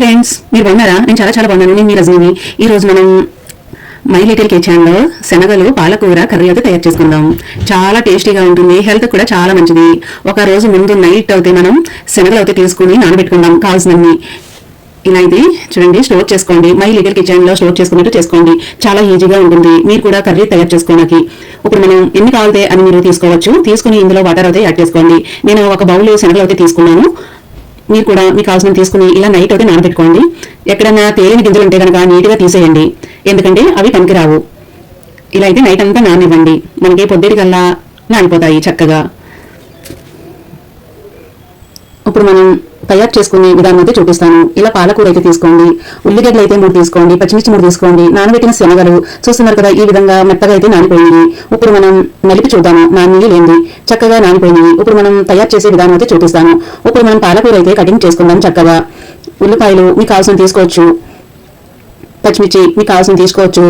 Friends మీరు బాగున్నారా? నేను చాలా చాలా బాగున్నాను. నేను మీ రజనీని. ఈ రోజు మనం మై లిటిల్ కిచెన్లో శనగలు పాలకూర కర్రీ అయితే తయారు చేసుకుందాం. చాలా టేస్టీగా ఉంటుంది. హెల్త్ కూడా చాలా మంచిది. ఒక రోజు ముందు నైట్ అయితే మనం శనగలు అయితే తీసుకుని నానబెట్టుకుందాం. కావాల్సినవి ఇలా ఇది చూడండి స్టోర్ చేసుకోండి. మై లిటిల్ కిచెన్లో స్టోర్ చేసుకున్నట్టు చేసుకోండి. చాలా ఈజీగా ఉంటుంది. మీరు కూడా కర్రీ తయారు చేసుకోవడానికి. ఇప్పుడు మనం ఎన్ని కావాలితే అని మీరు తీసుకోవచ్చు. తీసుకుని ఇందులో వాటర్ అయితే యాడ్ చేసుకోండి. నేను ఒక బౌల్ శనగలు అయితే తీసుకున్నాను. మీరు కూడా మీకు కావాల్సిన తీసుకుని ఇలా నైట్ అయితే నానబెట్టుకోండి. ఎక్కడైనా తేలిని గింజలు ఉంటే కనుక నీట్గా తీసేయండి. ఎందుకంటే అవి పనికిరావు. ఇలా అయితే నైట్ అంతా నానివ్వండి. మనకి పొద్దుటికల్లా నానిపోతాయి చక్కగా. ఇప్పుడు మనం తయారు చేసుకునే విధానం అయితే చూపిస్తాను. ఇలా పాలకూర అయితే తీసుకోండి ఉల్లిగడ్డలు అయితే మూడు తీసుకోండి పచ్చిమిర్చి మూడు తీసుకోండి నానబెట్టిన శనగలు చూస్తున్నారు కదా ఈ విధంగా మెత్తగా అయితే నానిపోయింది. ఇప్పుడు మనం నలిపి చూద్దాము. నాని లేనిది చక్కగా నానిపోయింది. ఇప్పుడు మనం తయారు చేసే విధానం అయితే చూపిస్తాను. ఇప్పుడు మనం పాలకూర అయితే కటింగ్ చేసుకుందాం చక్కగా. ఉల్లిపాయలు మీకు కావాల్సిన తీసుకోవచ్చు. పచ్చిమిర్చి మీకు కావాల్సిన తీసుకోవచ్చు.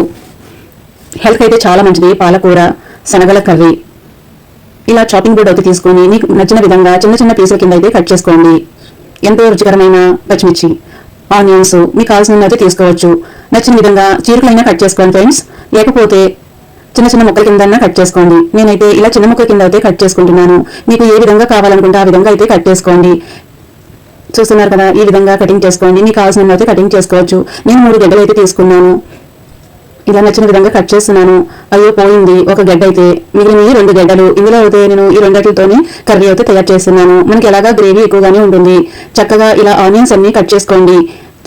హెల్త్ అయితే చాలా మంచిది పాలకూర శనగల కర్రీ. ఇలా చాపింగ్ బోర్డ్ అయితే తీసుకొని మీకు నచ్చిన విధంగా చిన్న చిన్న పీసుల కింద అయితే కట్ చేసుకోండి. ఎంతో రుచికరమైన పచ్చిమిర్చి ఆనియన్స్ మీకు కావాల్సిన అయితే తీసుకోవచ్చు. నచ్చిన విధంగా చీరకలైనా కట్ చేసుకోండి ఫ్రెండ్స్. లేకపోతే చిన్న చిన్న ముక్కల కింద కట్ చేసుకోండి. నేనైతే ఇలా చిన్న ముక్కల కింద అయితే కట్ చేసుకుంటున్నాను. మీకు ఏ విధంగా కావాలనుకుంటే ఆ విధంగా అయితే కట్ చేసుకోండి. చూస్తున్నారు కదా ఈ విధంగా కటింగ్ చేసుకోండి. మీకు కావాల్సిన అయితే కటింగ్ చేసుకోవచ్చు. నేను మూడు గడ్డలు అయితే తీసుకున్నాను. ఇలా నచ్చిన విధంగా కట్ చేస్తున్నాను. అయ్యో పోయింది. ఒక గడ్డ అయితే. మిగిలిన ఈ రెండు గడ్డలు ఇందులో అయితే నేను ఈ రెండింటితోనే కర్రీ అయితే తయారు చేస్తున్నాను. మనకి ఎలాగా గ్రేవీ ఎక్కువగానే ఉంటుంది. చక్కగా ఇలా ఆనియన్స్ అన్ని కట్ చేసుకోండి.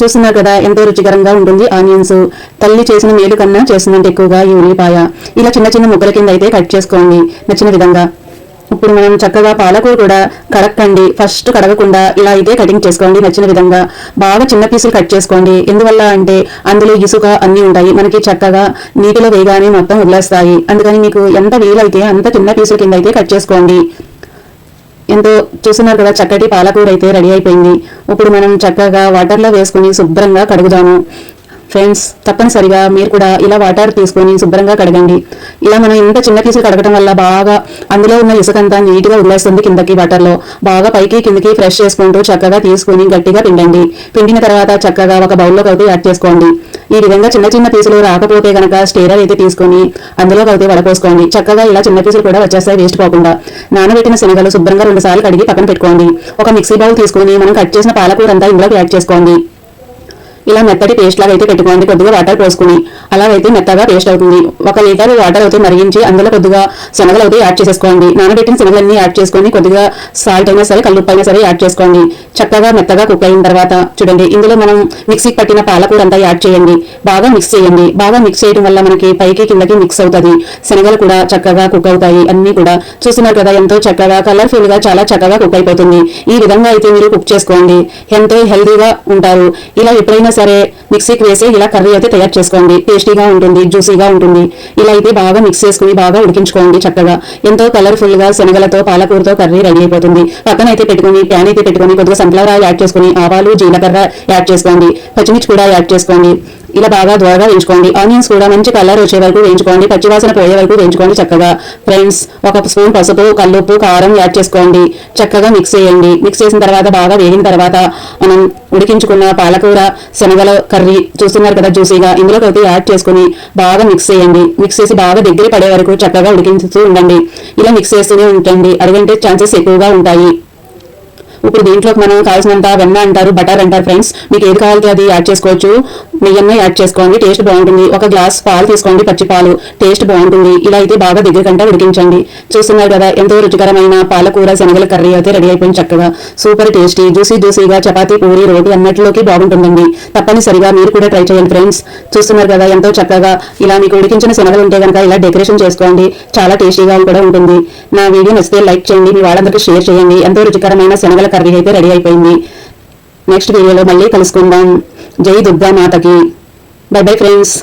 చూస్తున్నారు కదా ఎంతో రుచికరంగా ఉంటుంది ఆనియన్స్ తల్లి చేసిన మేలు కన్నా చేస్తుందంటే ఎక్కువగా ఈ ఉల్లిపాయ. ఇలా చిన్న చిన్న ముక్కల కింద అయితే కట్ చేసుకోండి. నచ్చిన విధంగా. ఇప్పుడు మనం చక్కగా పాలకూర కూడా కడక్కండి ఫస్ట్ కడగకుండా ఇలా అయితే కటింగ్ చేసుకోండి. నచ్చిన విధంగా బాగా చిన్న పీసులు కట్ చేసుకోండి. ఎందువల్ల అంటే అందులో ఇసుక అన్నీ ఉంటాయి. మనకి చక్కగా నీటిలో వేయగానే మొత్తం వదిలేస్తాయి. అందుకని మీకు ఎంత వీలైతే అంత చిన్న పీసుల కింద అయితే కట్ చేసుకోండి. ఎంతో చూస్తున్నారు కదా చక్కటి పాలకూర అయితే రెడీ అయిపోయింది. ఇప్పుడు మనం చక్కగా వాటర్లో వేసుకుని శుభ్రంగా కడుగుదాము. ఫ్రెండ్స్ తప్పనిసరిగా మీరు కూడా ఇలా వాటర్ తీసుకొని శుభ్రంగా కడగండి. ఇలా మనం ఇంత చిన్న పీసులు కడగడం వల్ల బాగా అందులో ఉన్న ఇసుకంతా నీట్గా వదిలేస్తుంది కిందకి వాటర్లో. బాగా పైకి కిందకి ఫ్రెష్ చేసుకుంటూ చక్కగా తీసుకొని గట్టిగా పిండండి. పిండిన తర్వాత చక్కగా ఒక బౌల్లోకి అయితే యాడ్ చేసుకోండి. ఈ విధంగా చిన్న చిన్న పీసులు రాకపోతే కనుక స్టేరర్ అయితే తీసుకొని అందులోకి అయితే వడపోసుకోండి. చక్కగా ఇలా చిన్న పీసులు కూడా వచ్చేస్తాయి వేస్ట్ పోకుండా. నానబెట్టిన శనగలు శుభ్రంగా రెండు సార్లు కడిగి పక్కన పెట్టుకోండి. ఒక మిక్సీ బౌల్ తీసుకొని మనం కట్ చేసిన పాలకూర అంతా ఇందులోకి యాడ్ చేసుకోండి. ఇలా మెత్తటి పేస్ట్ లాగా అయితే పెట్టుకోండి. కొద్దిగా వాటర్ పోసుకుని అలాగైతే మెత్తగా పేస్ట్ అవుతుంది. ఒక లీటర్ వాటర్ అయితే మరిగించి అందులో కొద్దిగా శనగలు అయితే యాడ్ చేసేసుకోండి. నానబెట్టిన శనగలన్నీ యాడ్ చేసుకొని కొద్దిగా సాల్ట్ అయినా సరే కల్లుప్పు అయినా సరే యాడ్ చేసుకోండి. చక్కగా మెత్తగా కుక్ అయిన తర్వాత చూడండి ఇందులో మనం మిక్సీకి పట్టిన పాలకూర అంతా యాడ్ చేయండి. బాగా మిక్స్ చేయండి. బాగా మిక్స్ చేయడం వల్ల మనకి పైకి కిందకి మిక్స్ అవుతుంది. శనగలు కూడా చక్కగా కుక్ అవుతాయి. అన్ని కూడా చూస్తున్నారు కదా ఎంతో చక్కగా కలర్ఫుల్గా చాలా చక్కగా కుక్ అయిపోతుంది. ఈ విధంగా అయితే మీరు కుక్ చేసుకోండి. ఎంతో హెల్దీగా ఉంటారు. ఇలా ఎప్పుడైనా సరే మిక్సీకి వేసి ఇలా కర్రీ అయితే తయారు చేసుకోండి. టేస్టీగా ఉంటుంది జ్యూసీగా ఉంటుంది. ఇలా అయితే బాగా మిక్స్ చేసుకుని బాగా ఉడికించుకోండి చక్కగా. ఎంతో కలర్ఫుల్గా శనగలతో పాలకూరతో కర్రీ రెడీ అయిపోతుంది. పక్కన అయితే పెట్టుకుని ప్యాన్ అయితే పెట్టుకుని కొద్దిగా సన్ఫ్లవర్ ఆయిల్ యాడ్ చేసుకుని ఆవాలు జీలకర్ర యాడ్ చేసుకోండి. పచ్చిమిర్చి కూడా యాడ్ చేసుకోండి. ఇలా బాగా దోరగా వేయించుకోండి. ఆనియన్స్ కూడా మంచి కలర్ వచ్చే వరకు వేయించుకోండి. పచ్చివాసన పోయే వరకు వేయించుకోండి చక్కగా. ఫ్రెండ్స్ ఒక స్పూన్ పసుపు కల్లుప్పు కారం యాడ్ చేసుకోండి. చక్కగా మిక్స్ చేయండి. మిక్స్ చేసిన తర్వాత బాగా వేగిన తర్వాత మనం ఉడికించుకున్న పాలకూర శనగల కర్రీ చూస్తున్నారు కదా జ్యూసీగా. ఇందులోకి అయితే యాడ్ చేసుకుని బాగా మిక్స్ చేయండి. మిక్స్ చేసి బాగా దగ్గర పడే వరకు చక్కగా ఉడికించుతూ ఉండండి. ఇలా మిక్స్ చేస్తూనే ఉంటండి. అడిగంటే ఛాన్సెస్ ఎక్కువగా ఉంటాయి. ఇప్పుడు దీంట్లోకి మనం కావాల్సినంత వెన్న అంటారు బటర్ అంటారు ఫ్రెండ్స్ మీకు ఏది కావాలంటే అది యాడ్ చేసుకోవచ్చు. నెయ్యన్న యాడ్ చేసుకోండి టేస్ట్ బాగుంటుంది. ఒక గ్లాస్ పాలు తీసుకోండి పచ్చి పాలు. టేస్ట్ బాగుంటుంది. ఇలా అయితే బాగా దగ్గర గంట ఉడికించండి. చూస్తున్నారు కదా ఎంతో రుచికరమైన పాలకూర శనగల కర్రీ అయితే రెడీ అయిపోయింది చక్కగా. సూపర్ టేస్టీ జ్యూసీ జ్యూసీగా చపాతీ పూరి రోటి అన్నట్లోకి బాగుంటుందండి. తప్పనిసరిగా మీరు కూడా ట్రై చేయండి ఫ్రెండ్స్. చూస్తున్నారు కదా ఎంతో చక్కగా ఇలా మీకు ఉడికించిన శనగలు ఉంటే కనుక ఇలా డెకరేషన్ చేసుకోండి. చాలా టేస్టీగా కూడా ఉంటుంది. నా వీడియో నచ్చితే లైక్ చేయండి. మీ వాళ్ళందరికీ షేర్ చేయండి. ఎంతో రుచికరమైన శనగల కర్రీ అయితే రెడీ అయిపోయింది. నెక్స్ట్ వీడియోలో మళ్ళీ కలుసుకుందాం. జై దుర్గా మాతకి. By bye friends